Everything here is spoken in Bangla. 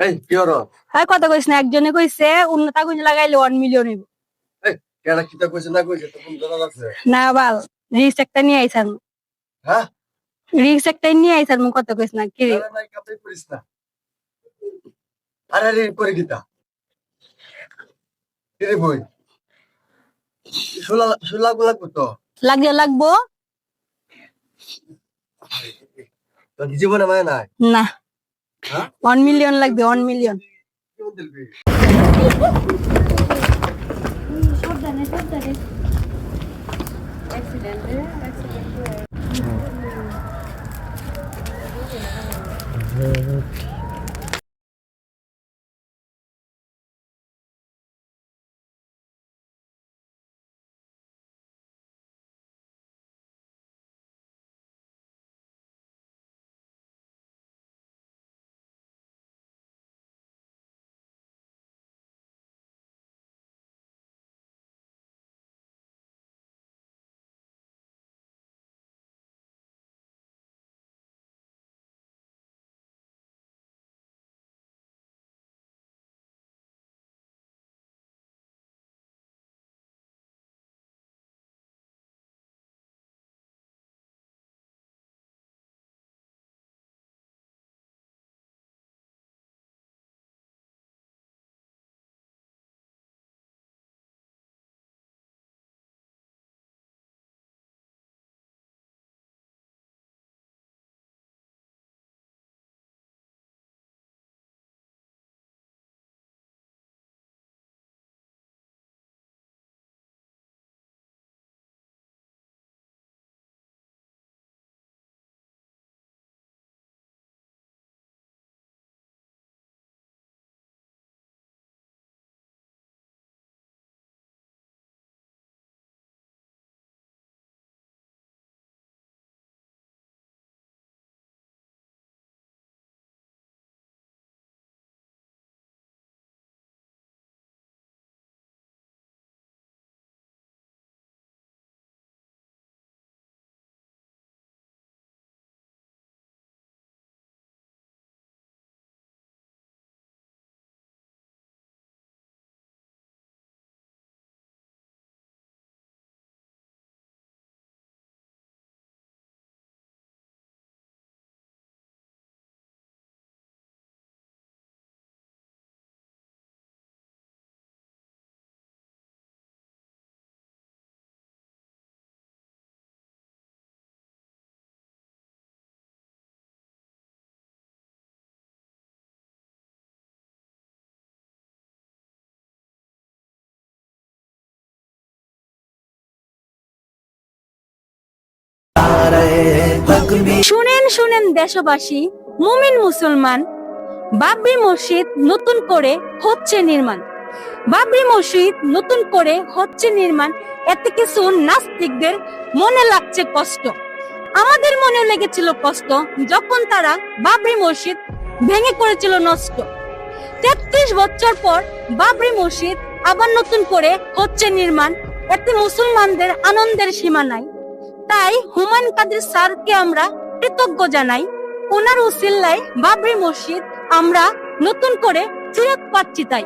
এই কি হলো হ্যাঁ কথা না একজনে কইছে উন্নত আগুন লাগাইলে ওয়ান মিলিয়ন হইব। এই কেডা কিতা কইছে না কইছে তো কোন জানা আছে? না বাল রিক্স একটা নিয়ে আইসার হ্যাঁ? রিক্স একটা নিয়ে আইসার মু কথা না কি? আরে করিস না। আরে রে করে গিতা কিরে বই? শুলা শুলা গুলা কত লাগলে লাগবো। তোর জীবনে মানে না। হ্যাঁ ওয়ান মিলিয়ন লাগবে ওয়ান মিলিয়ন কেমন শুনেন শুনেন দেশবাসী, মুমিন মুসলমান, বাবরি মসজিদ নতুন করে হচ্ছে নির্মাণ। বাবরি মসজিদ নতুন করে হচ্ছে নির্মাণ, এতে কিছু নাস্তিকদের মনে লাগছে কষ্ট। আমাদের মনে লেগেছিল কষ্ট যখন তারা বাবরি মসজিদ ভেঙে করেছিল নষ্ট। তেত্রিশ বছর পর বাবরি মসজিদ আবার নতুন করে হচ্ছে নির্মাণ, এতে মুসলমানদের আনন্দের সীমা নাই। তাই হুমান কাদের স্যারকে আমরা কৃতজ্ঞ জানাই। ওনার উসিল্লায় বাবরি মসজিদ আমরা নতুন করে চিরাক পাচ্ছি তাই।